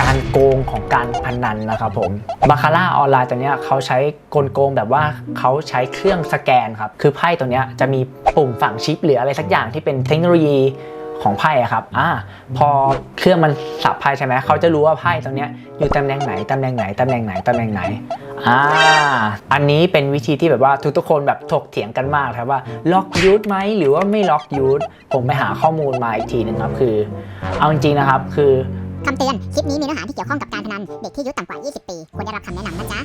การโกงของการพนันนะครับผมบาคาร่าออนไลน์ตัวเนี้ยเขาใช้กลโกงแบบว่าเขาใช้เครื่องสแกนครับ คือไพ่ตัวเนี้ยจะมีปุ่มฝังชิปหรืออะไรสักอย่างที่เป็นเทคโนโลยีของไพ่ครับอ่าพอเครื่องมันสับไพ่ใช่ไหมเขาจะรู้ว่าไพ่ตัวเนี้ยอยู่ตำแหน่งไหนตำแหน่งไหนตำแหน่งไหนตำแหน่งไหนอ่าอันนี้เป็นวิธีที่แบบว่าทุกๆคนแบบถกเถียงกันมากครับว่าล็อกยูทไหมหรือว่าไม่ล็อกยูทผมไปหาข้อมูลมาอีกทีหนึงครับคือ เอาจริงๆนะครับคือ คำเตือน คลิปนี้มีเนื้อหาที่เกี่ยวข้องกับการพนัน เด็กที่อายุต่ำกว่า 20 ปี ควรได้รับคำแนะนำนะจ๊ะ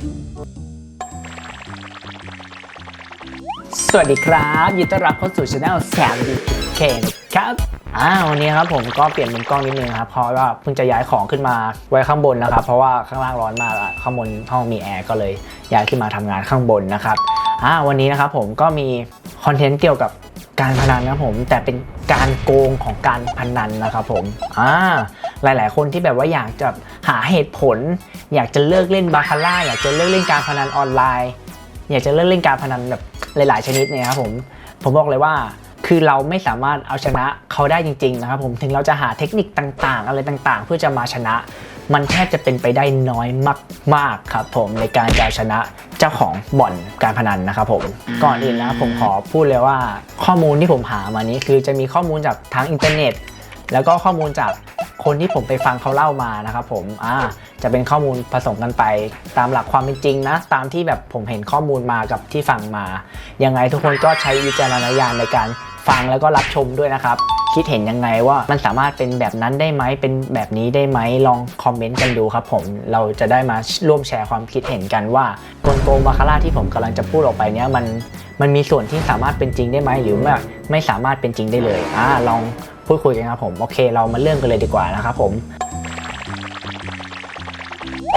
สวัสดีครับยินดีต้อนรับเข้าสู่ช anel แซมดีเคนครับอ่าวันนี้ครับผมก็เปลี่ยนมุมกล้องนิดนึงครับเพราะว่าเพิ่งจะย้ายของขึ้นมาไว้ข้างบนนะครับเพราะว่าข้างล่างร้อนมากอะข้างบนห้องมีแอร์ก็เลยย้ายขึ้นมาทำงานข้างบนนะครับอ่าวันนี้นะครับผมก็มีคอนเทนต์เกี่ยวกับการพนันนะครับผมแต่เป็นการโกงของการพนันนะครับผมอ่า หลาย ๆ คนที่แบบว่าอยากจะหาเหตุผล อยากจะเลิกเล่นบาคาร่าอยากจะเลิกเล่นการพนันออนไลน์ อยากจะเลิกเล่นการพนันแบบหลาย ๆ ชนิดเนี่ยครับผมผมบอกเลยว่าคือเราไม่สามารถเอาชนะเขาได้จริง ๆ นะครับผมถึงเราจะหาเทคนิคต่าง ๆ อะไรต่าง ๆ เพื่อจะมาชนะ มันแทบจะเป็นไปได้น้อยมาก ๆ ครับผมในการจะชนะเจ้าของบ่อนการพนันนะครับผมก่อนอื่นนะผมขอพูดเลยว่าข้อมูลที่ผมหามานี้คือจะมีข้อมูลจากทางอินเทอร์เน็ต แล้วก็ข้อมูลจากคนที่ผมไปฟังเขาเล่ามานะครับผมอ่าจะเป็นข้อมูลผสมกันไป ตามหลักความเป็นจริงนะ ตามที่แบบผมเห็นข้อมูลมากับที่ฟังมา ยังไงทุกคนก็ใช้วิจารณญาณในการฟังแล้วก็รับชมด้วยนะครับ คิดเห็นยังไงว่ามันสามารถเป็นแบบนั้นได้ไหม เป็นแบบนี้ได้ไหม ลองคอมเมนต์กันดูครับผม เราจะได้มาร่วมแชร์ความคิดเห็นกันว่ากลโกงบาคาร่าที่ผมกำลังจะพูดออกไปเนี้ยมันมันมีส่วนที่สามารถเป็นจริงได้ไหมหรือไม่ไม่สามารถเป็นจริงได้เลยอ่าลอง พูดคุยกันครับผมโอเคเรามาเริ่มกันเลยดีกว่านะครับผม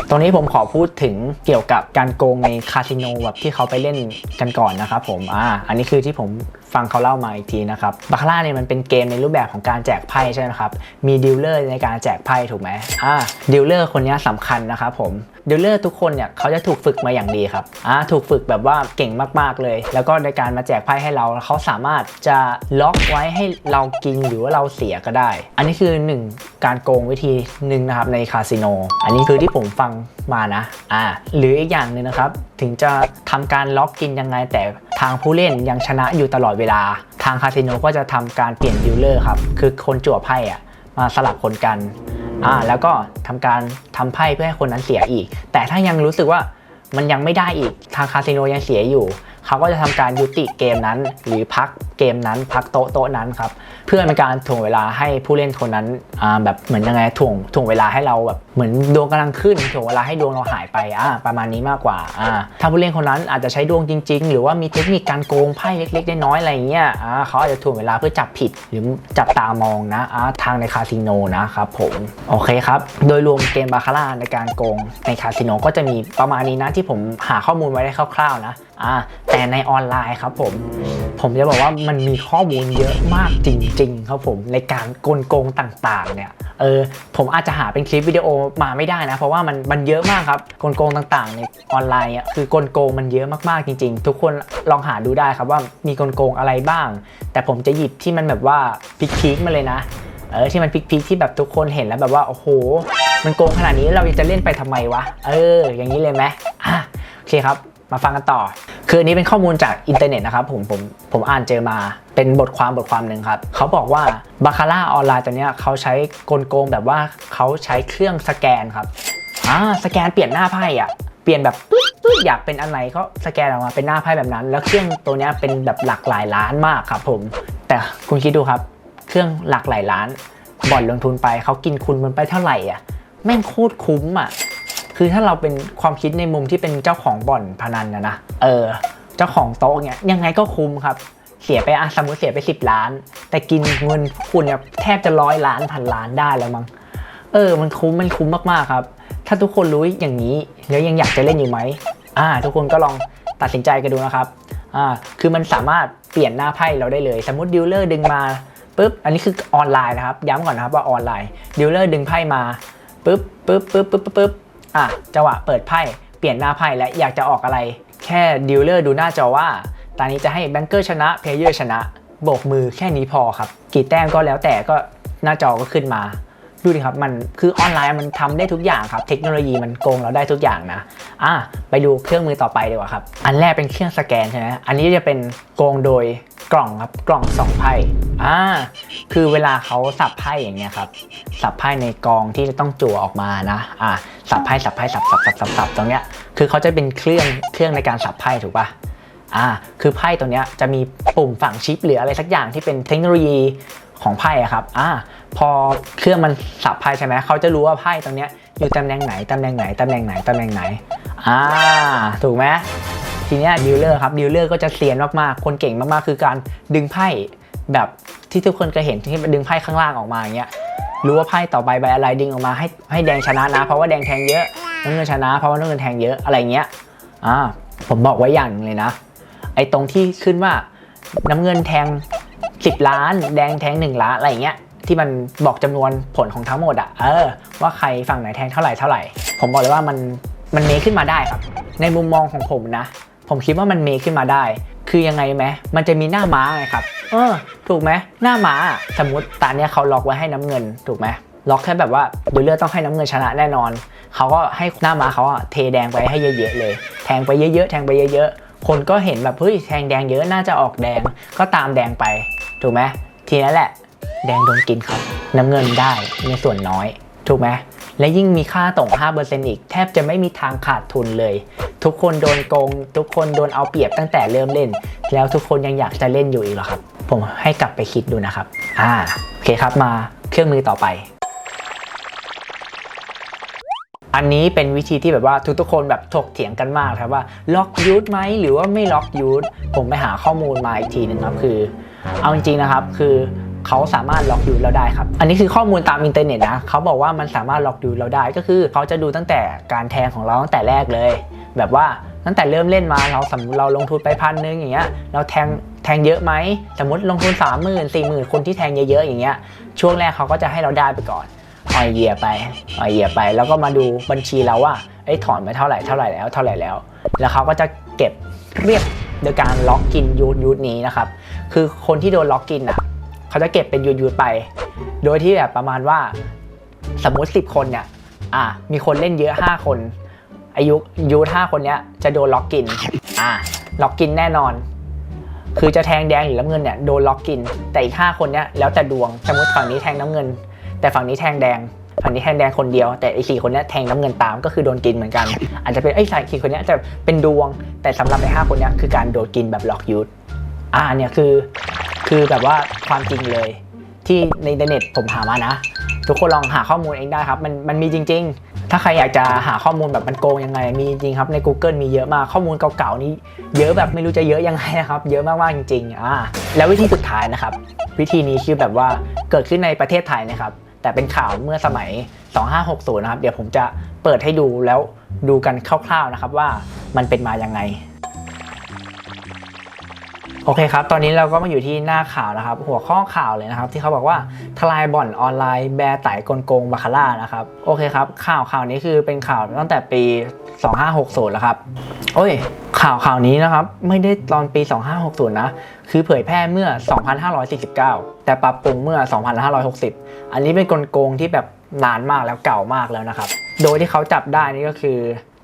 ตรงนี้ผมขอพูดถึงเกี่ยวกับการโกงในคาสิโนแบบที่เขาไปเล่นกันก่อนนะครับผม อ่า อันนี้คือที่ผมฟังเขาเล่ามาอีกทีนะครับบาคาร่าเนี่ยมันเป็นเกมในรูปแบบของการแจกไพ่ใช่ไหมครับ มีดีลเลอร์ในการแจกไพ่ถูกไหมอ่า ดีลเลอร์คนนี้สำคัญนะครับผม ดีลเลอร์ทุกคนเนี่ยเขาจะถูกฝึกมาอย่างดีครับอ่าถูกฝึกแบบว่าเก่งมากๆเลย แล้วก็ในการมาแจกไพ่ให้เราเขาสามารถจะล็อกไว้ให้เรากินหรือว่าเราเสียก็ได้ อันนี้คือหนึ่งการโกงวิธีหนึ่งนะครับในคาสิโน อันนี้คือที่ผมฟังมานะอ่าหรืออีกอย่างหนึ่งนะครับ ถึงจะทำการล็อกกินยังไงแต่ทางผู้เล่นยังชนะอยู่ตลอดเวลา ทางคาสิโนก็จะทำการเปลี่ยนดิวเลอร์ครับคือคนจั่วไพ่อะมาสลับคนกัน อ่าแล้วก็ทำการทำไพ่เพื่อให้คนนั้นเสียอีก แต่ถ้ายังรู้สึกว่ามันยังไม่ได้อีกทางคาสิโนยังเสียอยู่ เขาก็จะทำการยุติเกมนั้น หรือพักเกมนั้น พักโต๊ะโต๊ะนั้นครับเพื่อเป็นการถ่วงเวลาให้ผู้เล่นคนนั้นอ่าแบบเหมือนยังไงถ่วงถ่วงเวลาให้เราแบบเหมือนดวงกำลังขึ้นถ่วงเวลาให้ดวงเราหายไปอ่าประมาณนี้มากกว่าอ่าถ้าผู้เล่นคนนั้นอาจจะใช้ดวงจริง ๆ หรือว่ามีเทคนิคการโกงไพ่เล็กๆน้อยๆอะไรเงี้ยอ่าเขาอาจจะถ่วงเวลาเพื่อจับผิดหรือจับตามองนะอ่าทางในคาสิโนนะครับผมโอเคครับ โดยรวมเกมบาคาร่าในการโกงในคาสิโนก็จะมีประมาณนี้นะที่ผมหาข้อมูลไว้ได้คร่าวๆนะอ่าแต่ในออนไลน์ครับผมผมจะบอกว่ามันมีข้อมูลเยอะมากจริง ๆ ครับผมในการกลโกงต่างๆเนี่ยเออผมอาจจะหาเป็นคลิปวิดีโอมาไม่ได้นะ เพราะว่ามันมันเยอะมากครับกลโกงต่างๆในออนไลน์อะคือกลโกงมันเยอะมากๆจริง ๆ ทุกคนลองหาดูได้ครับว่ามีกลโกงอะไรบ้าง แต่ผมจะหยิบที่มันแบบว่าพีคๆมาเลยนะเออที่มันพีคๆที่แบบทุกคนเห็นแล้วแบบว่าโอ้โห มันโกงขนาดนี้เราจะเล่นไปทำไมวะเออ อย่างนี้เลยไหมอะโอเคครับ มาฟังกันต่อ คืออันนี้เป็นข้อมูลจากอินเทอร์เน็ตนะครับผมผมผมอ่านเจอมาเป็นบทความบทความหนึ่งครับ เขาบอกว่าบาคาร่าออนไลน์ตัวเนี้ยเขาใช้กลโกงแบบว่าเขาใช้เครื่องสแกนครับอ่าสแกนเปลี่ยนหน้าไพ่อะเปลี่ยนแบบปึ๊ดปึ๊ดอยากเป็นอันไหนก็สแกนออกมาเป็นหน้าไพ่แบบนั้น แล้วเครื่องตัวเนี้ยเป็นแบบหลักหลายล้านมากครับผม แต่คุณคิดดูครับ เครื่องหลักหลายล้านบ่อนลงทุนไปเขากินคุณมันไปเท่าไหร่อะแม่งโคตรคุ้มอะ คือถ้าเราเป็นความคิดในมุมที่เป็นเจ้าของบ่อนพนันนะนะ เออ เจ้าของโต๊ะเนี่ยยังไงก็คุ้มครับ เสียไปอะสมมติเสียไป 10 ล้าน แต่กินเงินคุณเนี่ยแทบจะร้อยล้านพันล้านได้แล้วมั้ง เออ มันคุ้มมันคุ้มมากๆครับ ถ้าทุกคนรู้อย่างนี้แล้วยังอยากจะเล่นอยู่ไหม อ่า ทุกคนก็ลองตัดสินใจกันดูนะครับ อ่า คือมันสามารถเปลี่ยนหน้าไพ่เราได้เลย สมมติดิวเลอร์ดึงมาปุ๊บ อันนี้คือออนไลน์นะครับ ย้ำก่อนนะครับว่าออนไลน์ดิวเลอร์ดึงไพ่มาปุ๊บปุ๊บปุ๊บปุ๊บปุ๊บ อะจังหวะเปิดไพ่เปลี่ยนหน้าไพ่และอยากจะออกอะไร แค่ดีลเลอร์ดูหน้าจอว่า ตอนนี้จะให้แบงเกอร์ชนะเพลเยอร์ชนะโบกมือแค่นี้พอครับ กี่แต้มก็แล้วแต่ก็หน้าจอก็ขึ้นมา ดูดิครับมันคือออนไลน์มันทำได้ทุกอย่างครับ เทคโนโลยีมันโกงเราได้ทุกอย่างนะอะไปดูเครื่องมือต่อไปดีกว่าครับ อันแรกเป็นเครื่องสแกนใช่ไหมอันนี้จะเป็นโกงโดย กล่องครับกล่องสองไพ่อ่าคือเวลาเขาสับไพ่อย่างเงี้ยครับสับไพ่ในกองที่ต้องจั่วออกมานะอ่าสับไพ่สับไพ่สับสับสับสับสับตรงเนี้ยคือเขาจะเป็นเครื่องเครื่องในการสับไพ่ถูกปะอ่าคือไพ่ตัวเนี้ยจะมีปุ่มฝังชิปหรืออะไรสักอย่างที่เป็นเทคโนโลยีของไพ่อะครับอ่าพอเครื่องมันสับไพ่ใช่ไหมเขาจะรู้ว่าไพ่ตรงเนี้ยอยู่ตำแหน่งไหนตำแหน่งไหนตำแหน่งไหนตำแหน่งไหนอ่าถูกไหม ทีนี้ดีลเลอร์ครับดีลเลอร์ก็จะเซียนมากๆ คนเก่งมากๆ คือการดึงไพ่แบบที่ทุกคนเคยเห็นที่ดึงไพ่ข้างล่างออกมาอย่างเงี้ยรู้ว่าไพ่ต่อไปใบอะไรดึงออกมาให้ให้แดงชนะนะ เพราะว่าแดงแทงเยอะน้ำเงินชนะ เพราะว่าน้ำเงินแทงเยอะอะไรเงี้ยอ่าผมบอกไว้อย่างหนึงเลยนะ ไอ้ตรงที่ขึ้นว่าน้ำเงินแทง 10 ล้าน แดงแทง 1 ล้านอะไรเงี้ยที่มันบอกจำนวนผลของทั้งหมดอะเออ ว่าใครฝั่งไหนแทงเท่าไหร่เท่าไหร่ ผมบอกเลยว่ามันมันเมคขึ้นมาได้ครับ ในมุมมองของผมนะ ผมคิดว่ามันเมคขึ้นมาได้ คือยังไงไหมมันจะมีหน้าม้าไงครับ เออ ถูกไหมหน้าม้าสมมติตาเนี้ยเขาล็อกไว้ให้น้ำเงินถูกไหมล็อกแค่แบบว่าดูเลือดต้องให้น้ำเงินชนะแน่นอน เขาก็ให้หน้าม้าเขาอะเทแดงไปให้เยอะๆเลย แทงไปเยอะๆแทงไปเยอะๆ คนก็เห็นแบบเฮ้ยแทงแดงเยอะน่าจะออกแดงก็ตามแดงไป ถูกไหมทีนั้นแหละ แดงโดนกินครับ น้ำเงินได้ในส่วนน้อย ถูกไหม และยิ่งมีค่าต่ง5%อีก แทบจะไม่มีทางขาดทุนเลย ทุกคนโดนโกง ทุกคนโดนเอาเปรียบตั้งแต่เริ่มเล่น แล้วทุกคนยังอยากจะเล่นอยู่อีกเหรอครับ ผมให้กลับไปคิดดูนะครับ อ่าโอเคครับมาเครื่องมือต่อไปอันนี้เป็นวิธีที่แบบว่าทุกๆคนแบบถกเถียงกันมากครับว่าล็อกยูทไหมหรือว่าไม่ล็อกยูทผมไปหาข้อมูลมาอีกทีหนึงครับคือ เอาจริงๆนะครับ คือ เขาสามารถล็อกยูเราได้ครับ อันนี้คือข้อมูลตามอินเทอร์เน็ตนะเขาบอกว่ามันสามารถล็อกยูเราได้ก็คือเขาจะดูตั้งแต่การแทงของเราตั้งแต่แรกเลย แบบว่าตั้งแต่เริ่มเล่นมาเราสมมติเราลงทุนไปพันหนึงอย่างเงี้ยเราแทงแทงเยอะไหมสมมติลงทุน 3 0 0 0 0 4 0 0 0 0คนที่แทงเยอะๆอย่างเงี้ยช่วงแรกเขาก็จะให้เราได้ไปก่อนออยเยียไปออยเยียไป แล้วก็มาดูบัญชีเราว่าไอ้ถอนไปเท่าไหร่เท่าไหร่แล้วเท่าไหร่แล้ว แล้วเขาก็จะเก็บเรียบโดยการล็อกกินยูทยูทนี้นะครับคือคนที่โดนล็อกกินอะ เขาจะเก็บเป็นยูทยูทไป โดยที่แบบประมาณว่าสมมุติ 10 คนเนี่ยอะมีคนเล่นเยอะ 5 คน อายุยูท5คนเนี้ยจะโดนล็อกกินอะล็อกกินแน่นอน คือจะแทงแดงหรือน้ำเงินเนี่ยโดนล็อกกิน แต่อีก 5 คนเนี้ยแล้วแต่ดวงสมมติฝั่งนี้แทงน้ำเงิน แต่ฝั่งนี้แทงแดงฝั่งนี้แทงแดงคนเดียวแต่อีสี่คนเนี้ยแทงน้ำเงินตามก็คือโดนกินเหมือนกัน อาจจะเป็นไอ้สายสี่คนเนี้ยจะเป็นดวงแต่สำหรับในห้าคนเนี้ยคือการโดนกินแบบล็อกยูทอ่าเนี่ยคือ คือแบบว่าความจริงเลย ที่ในอินเทอร์เน็ตผมหามานะ ทุกคนลองหาข้อมูลเองได้ครับ มันมันมีจริง ๆ ถ้าใครอยากจะหาข้อมูลแบบมันโกงยังไง มีจริงครับใน Google มีเยอะมากข้อมูลเก่าๆนี้เยอะแบบไม่รู้จะเยอะยังไงนะครับ เยอะมากๆจริงๆอ่าแล้ววิธีสุดท้ายนะครับ วิธีนี้คือแบบว่าเกิดขึ้นในประเทศไทยนะครับแต่เป็นข่าวเมื่อสมัย 2560 นะครับ เดี๋ยวผมจะเปิดให้ดูแล้วดูกันคร่าวๆนะครับว่ามันเป็นมายังไง โอเคครับ ตอนนี้เราก็มาอยู่ที่หน้าข่าวนะครับ หัวข้อข่าวเลยนะครับ ที่เขาบอกว่าทลายบ่อนออนไลน์แบร์ไต่กลโกงบาคาร่านะครับ โอเคครับ ข่าวข่าวนี้คือเป็นข่าวตั้งแต่ปี 2560 แล้วครับ โอ้ย ข่าวข่าวนี้นะครับ ไม่ได้ตอนปี 2560 นะ คือเผยแพร่เมื่อ 2549 แต่ปรับปรุงเมื่อ 2560 อันนี้เป็นกลโกงที่แบบนานมากแล้วเก่ามากแล้วนะครับ โดยที่เขาจับได้นี่ก็คือ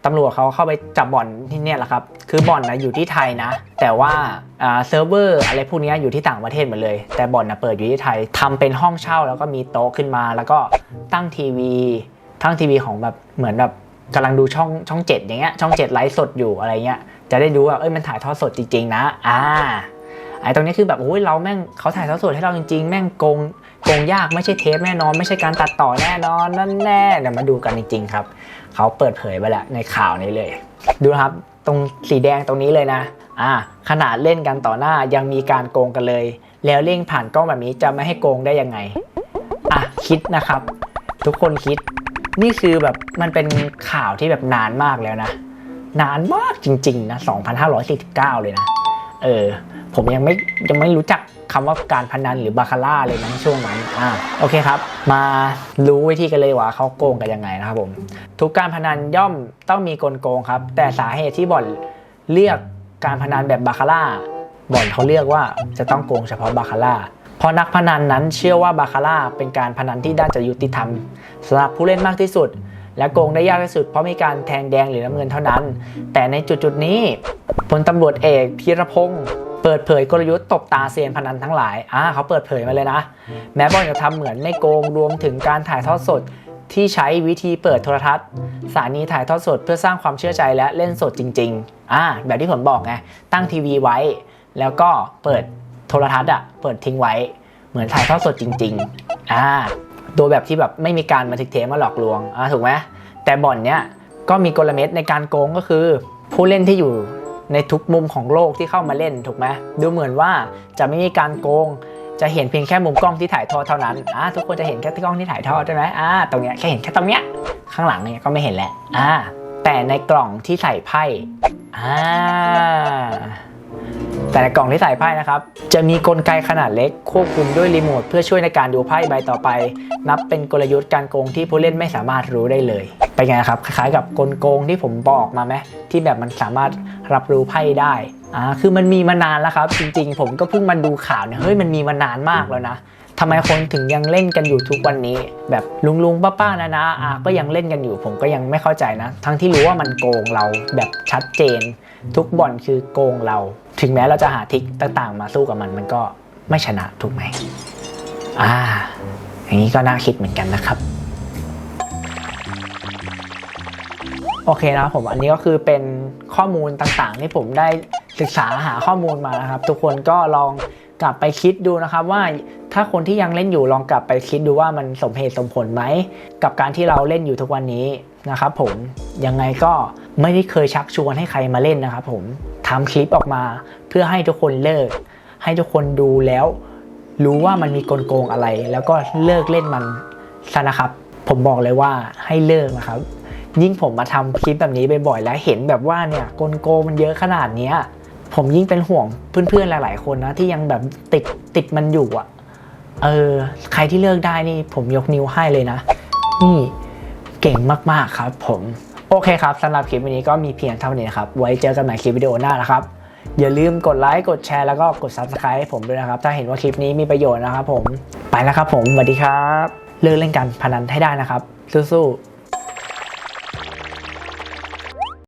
ตำรวจเขาเข้าไปจับบ่อนที่เนี่ยแหละครับ คือบ่อนนะอยู่ที่ไทยนะ แต่ว่าเซิร์ฟเวอร์อะไรพวกนี้อยู่ที่ต่างประเทศหมดเลย แต่บ่อนนะเปิดอยู่ที่ไทยทำเป็นห้องเช่าแล้วก็มีโต๊ะขึ้นมา แล้วก็ตั้งทีวีทั้งทีวีของแบบเหมือนแบบกำลังดูช่องช่องเจ็ดอย่างเงี้ยช่องเจ็ดไลฟ์สดอยู่อะไรเงี้ยจะได้ดูว่าเอ้ยมันถ่ายทอดสดจริงๆนะ อ่าไอ้ตรงนี้คือแบบโอ้ยเราแม่งเขาถ่ายทอดสดให้เราจริงๆ แม่งโกงโกงยากไม่ใช่เทปแน่นอน ไม่ใช่การตัดต่อแน่นอนนั่นแน่เดี๋ยวมาดูกันจริงๆครับ เขาเปิดเผยไปแล้วในข่าวนี้เลย ดูนะครับตรงสีแดงตรงนี้เลยนะอ่าขนาดเล่นกันต่อหน้ายังมีการโกงกันเลย แล้วเล่งผ่านกล้องแบบนี้จะไม่ให้โกงได้ยังไงอะคิดนะครับ ทุกคนคิด นี่คือแบบมันเป็นข่าวที่แบบนานมากแล้วนะ นานมากจริง ๆ นะ 2549 เลยนะ เออ ผมยังไม่ยังไม่รู้จักคำว่าการพนันหรือบาคาร่าเลยนะช่วงนั้นอ่าโอเคครับ มารู้วิธีกันเลยว่าเขาโกงกันยังไงนะครับผม ทุกการพนันย่อมต้องมีกลโกงครับ แต่สาเหตุที่บ่อนเรียกการพนันแบบบาคาร่าบ่อนเขาเรียกว่าจะต้องโกงเฉพาะบาคาร่าเพราะนักพนันนั้นเชื่อว่าบาคาร่าเป็นการพนันที่น่านจะยุติธรรมสำหรับผู้เล่นมากที่สุด และโกงได้ยากที่สุดเพราะมีการแทงแดงหรือน้ำเงินเท่านั้น แต่ในจุดๆนี้พลตำรวจเอกธีรพงศ์ เปิดเผยกลยุทธ์ตบตาเซียนพนันทั้งหลายอ่าเขาเปิดเผยมาเลยนะ แม้บอลจะทำเหมือนไม่โกงรวมถึงการถ่ายทอดสดที่ใช้วิธีเปิดโทรทัศน์สถานีถ่ายทอดสดเพื่อสร้างความเชื่อใจและเล่นสดจริงๆอ่าแบบที่ผมบอกไง ตั้งทีวีไว้ แล้วก็เปิดโทรทัศน์อะเปิดทิ้งไว้ เหมือนถ่ายทอดสดจริงๆอ่าโดยแบบที่แบบไม่มีการบันทึกเทปมาหลอกลวงอ่าถูกไหมแต่บ่อนเนี้ยก็มีกลเม็ดในการโกงก็คือ ผู้เล่นที่อยู่ ในทุกมุมของโลกที่เข้ามาเล่นถูกไหมดูเหมือนว่าจะไม่มีการโกง จะเห็นเพียงแค่มุมกล้องที่ถ่ายทอดเท่านั้นอ่าทุกคนจะเห็นแค่ที่กล้องที่ถ่ายทอดใช่ไหมอ่าตรงเนี้ยแค่เห็นแค่ตรงเนี้ยข้างหลังเนี้ยก็ไม่เห็นแหละอ่าแต่ในกล่องที่ใส่ไพ่อ่า แต่ในกล่องที่ใส่ไพ่นะครับ จะมีกลไกขนาดเล็ก ควบคุมด้วยรีโมทเพื่อช่วยในการดูไพ่ใบต่อไป นับเป็นกลยุทธ์การโกงที่ผู้เล่นไม่สามารถรู้ได้เลยเป็นไงครับคล้ายๆกับกลโกงที่ผมบอกมาไหมที่แบบมันสามารถรับรู้ไพ่ได้อ่าคือมันมีมานานแล้วครับ จริงๆ ผมก็เพิ่งมาดูข่าวเนี่ยเฮ้ยมันมีมานานมากแล้วนะทำไมคนถึงยังเล่นกันอยู่ทุกวันนี้ แบบลุงลุงป้าป้าๆนะนะอาก็ยังเล่นกันอยู่ ผมก็ยังไม่เข้าใจนะ ทั้งที่รู้ว่ามันโกงเราแบบชัดเจน ทุกบอนคือโกงเรา ถึงแม้เราจะหาทิกต่างๆ มาสู้กับมันมันก็ไม่ชนะถูกไหมอ่า อย่างนี้ก็น่าคิดเหมือนกันนะครับ โอเคนะครับผมอันนี้ก็คือเป็นข้อมูลต่างๆ ที่ผมได้ศึกษาหาข้อมูลมานะครับ ทุกคนก็ลองกลับไปคิดดูนะครับว่าถ้าคนที่ยังเล่นอยู่ลองกลับไปคิดดูว่ามันสมเหตุสมผลไหม กับการที่เราเล่นอยู่ทุกวันนี้นะครับผมยังไงก็ ไม่ได้เคยชักชวนให้ใครมาเล่นนะครับผมทำคลิปออกมาเพื่อให้ทุกคนเลิก ให้ทุกคนดูแล้ว รู้ว่ามันมีกลโกงอะไร แล้วก็เลิกเล่นมันซะนะครับ ผมบอกเลยว่าให้เลิกนะครับ ยิ่งผมมาทำคลิปแบบนี้บ่อยๆแล้วเห็นแบบว่าเนี่ยกลโกงมันเยอะขนาดเนี้ยผมยิ่งเป็นห่วงเพื่อนๆหลาย ๆ คนนะที่ยังแบบติดติดมันอยู่อะเออใครที่เลิกได้นี่ผมยกนิ้วให้เลยนะ นี่เก่งมากๆครับผม อเคครับสำหรับคลิปวันนี้ก็มีเพียงเท่านี้นครับไว้เจอกันใหม่คลิปวิดีโอหน้านะครับอย่าลืมกดไลค์กดแชร์แล้วก็กด subscribe ให้ผมด้วยนะครับ ถ้าเห็นว่าคลิปนี้มีประโยชน์นะครับผมไปแล้วครับผมสวัสดีครับ เลิกเล่นการพนันให้ได้นะครับสู้ๆ